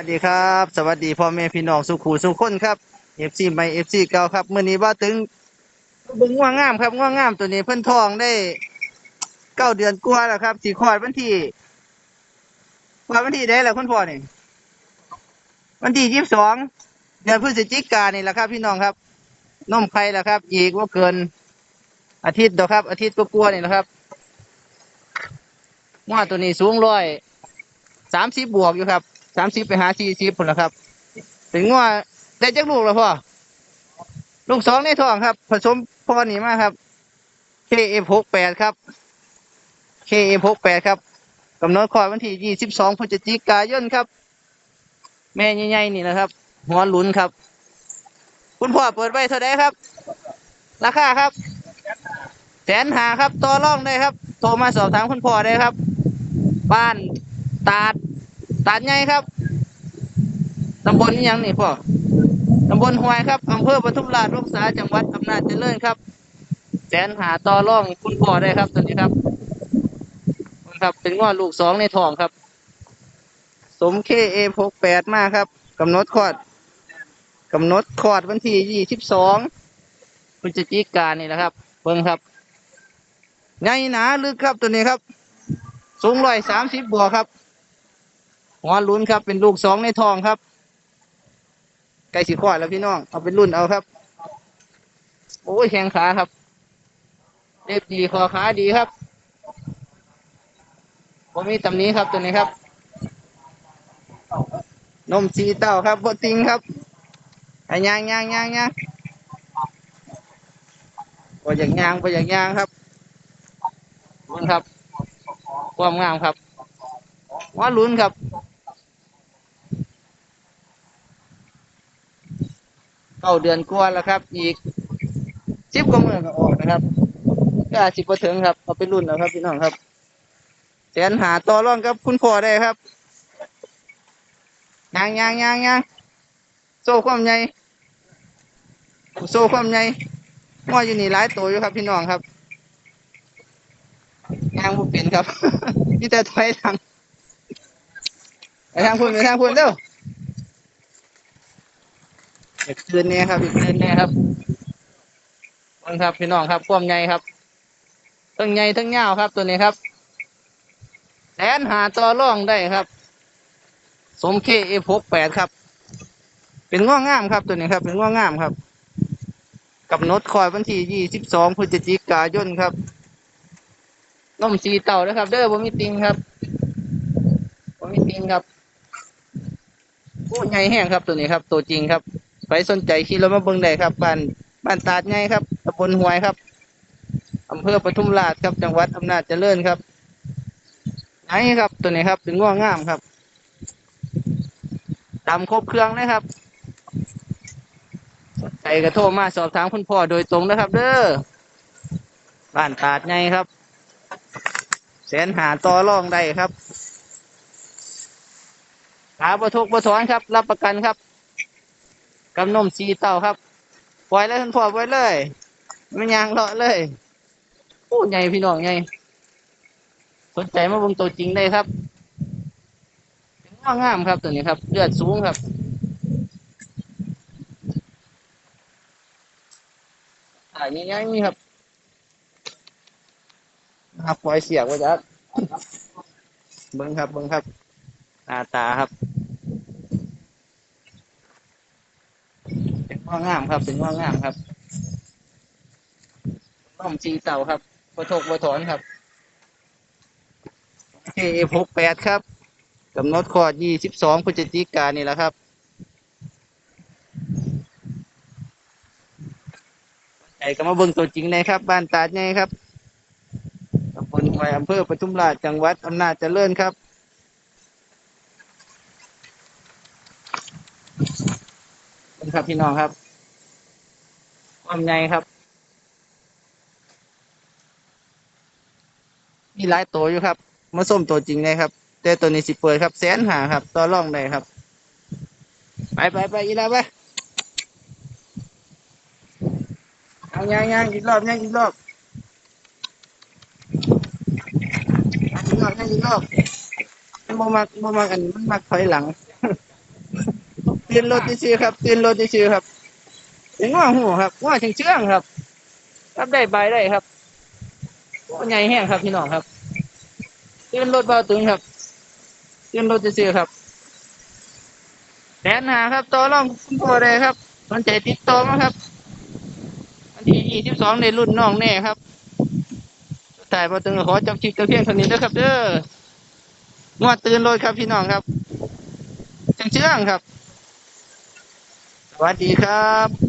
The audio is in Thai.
วัสดีครับ สวัสดีพ่อแม่พี่น้องสุขูสุขคนครับเอฟซีใหม่เอฟซีเก่าครับเมื่อนี้ว่าถึงบึงง่วงงามครับง่วงงามตัวนี้เพิ่นทองได้เก้าเดือนกว่าแล้วครับสีคอดวันที่วันที่ได้แล้วคุณพ่อนี่วันที่ยี่สิบสองเดือนพฤศจิกานี่แหละครับ พี่น้องครับนมไข่แล้วครับ อีกว่าเกิน อาทิตย์เดียวครับ อาทิตย์ก็กลัวนี่แหละครับว่าตัวนี้สูงร้อยสามสิบบวกอยู่ครับ สามสิบไปหาสี่สิบผลละครับ ถึงว่าได้จักลูกแล้วพ่อ ลูกสองในท้องครับ ผสมพ่อนี่มาครับ KF หกแปดครับ KF หกแปดครับกำหนดคอดวันที่ยี่สิบสองพฤศจิกายนครับ แม่ใหญ่ๆนี่นะครับ หัวหลุนครับ คุณพ่อเปิดไว้เท่าไดครับ ราคาครับ แสนหาครับต่อรองได้ครับ โทรมาสอบถามคุณพ่อได้ครับ บ้านตาดตาดใหญ่ครับ ตำบลนี่ยังนี่พ่อตำบลหวยครับอำเภอปทุมราชรักษาจังหวัดอำนาจเจริญครับ แสนหาต่อร่องคุณพ่อได้ครับตัวนี้ครับครับ เป็นง้อลูกสองในทองครับ สมเคเอหกแปดมาครับกำหนดคลอดกำหนดคลอดวันที่ยี่สิบสองพฤศจิกายนนี่แหละครับ เบิ่งครับใหญ่หนาลึกครับตัวนี้ครับ สูงร้อยสามสิบบัวครับหัวลุ้นครับ เป็นลูกสองในทองครับ ไก่สีขวดแล้วพี่น้อง เอาเป็นรุ่นเอาครับ โอ้ยแข้งขาครับเล็บดีคอขาดีครับผมมีตำนี้ครับตัวนี้ครับ นมสีเต้าครับโบติงครับไอ้ยางยางยางยางพออยากยางพออยากยางครับลุ้นครับ ความงามครับว่าลุ้นครับ เก้าเดือนกว่าแล้วครับ อีกสิบกว่ามือก็ออกนะครับก็สิบกว่าถึงครับเอาไปรุ่นเอาครับพี่น้องครับแสนหาต่อร่องกับคุณพ่อได้ครับยางยางยางยางโซ่ความใหญ่โซ่ความใหญ่ง้ออยู่นี่หลายตัวอยู่ครับพี่น้องครับยางบุเป็นครับนี่แต่ถอยทางไปทางพุ่นไปทางพุ่นเร็ว อีกคืนนี้ครับอีกคืนนี้ครับนั่นครับพี่น้องครับความใหญ่ครับทั้งใหญ่ทั้งยาวครับตัวนี้ครับแสนหาต่อร่องได้ครับ สมเคเอพกแปดครับ เป็นง่วงงามครับตัวนี้ครับ เป็นง่วงงามครับกับนดคอยวันที่ยี่สิบสองพฤศจิกายนครับนมสีเต่านะครับ เด้อผมมีติงครับผมมีติงครับโอ้ใหญ่แห้งครับตัวนี้ครับ ตัวจริงครับ ไปสนใจขี่รถมาเบิ่งได้ครับบ้านบ้านตาดไงครับตำบลหวยครับอำเภอปทุมราชครับจังหวัดอำนาจเจริญครับไงครับ ตัวนี้ครับเป็นง่วงงามครับตามครบเครื่องนะครับสนใจก็โทรมาสอบถามคุณพ่อโดยตรงนะครับ เด้อบ้านตาดไงครับ แสนหาต่อรองได้ครับขาบะทุกบะถอนครับ รับประกันครับ กำนมสีเต่าครับ ปล่อยเลยท่านพ่อปล่อยเลยไมันยางเลาะเลยโอ้ใหญ่พี่น้องใหญ่สนใจมาเบิ่งตัวจริงได้ครับว่างามครับตัวนี้ครับ เลือดสูงครับอ่านี่ไงนี่ครับครับปล่อยเสียงไว้จัดเบิ่งครับเบิ่งครับหน้าตาครับ เป็น ว่างามครับ เป็นว่างามครับน้อมจีเต่าครับบะทกบะถอนครับเคหกแปดครับกำหนดคลอดยี่สิบสองพฤศจิกายนนี่แหละครับไอ้ก็มาเบิ่งตัวจริงเลยครับ บ้านตาดไงครับตำบลหวยอำเภอปทุมราชจังหวัดอำนาจเจริญครับ เป็น ครับพี่น้องครับ ความใหญ่ครับ มีหลายตัวอยู่ครับมาส้มตัวจริงเลยครับ แต่ตัวนี้สิเปิดครับแสนหาครับต่อร่องได้ครับ ไปไปไปอีกแล้วไปเอาย่างย่างอีกรอบย่างอีกรอบย่างอีกรอบย่างอีกรอบมันบ่มักบ่มักอันนี้มันมักถอยหลัง ตื่นรถซื่อๆครับตื่นรถซื่อๆครับเป็นง้อหูครับง้อเชื่องๆครับ รับได้ใบได้ครับโอ้ใหญ่แห้งครับพี่น้องครับตื่นรถเบาตึงครับตื่นรถซื่อๆครับแสนหาครับต่อรองคุณพ่อได้ครับมันใจติดต่อมาครับวันที่ยี่สิบสองในรุ่นน้องแน่ครับสุดท้ายเบาตึงขอจับคลิปแต่เพียงเท่านี้นะครับ เด้องวดตื่นรถครับพี่น้องครับเชื่องๆครับ วัสดีครับ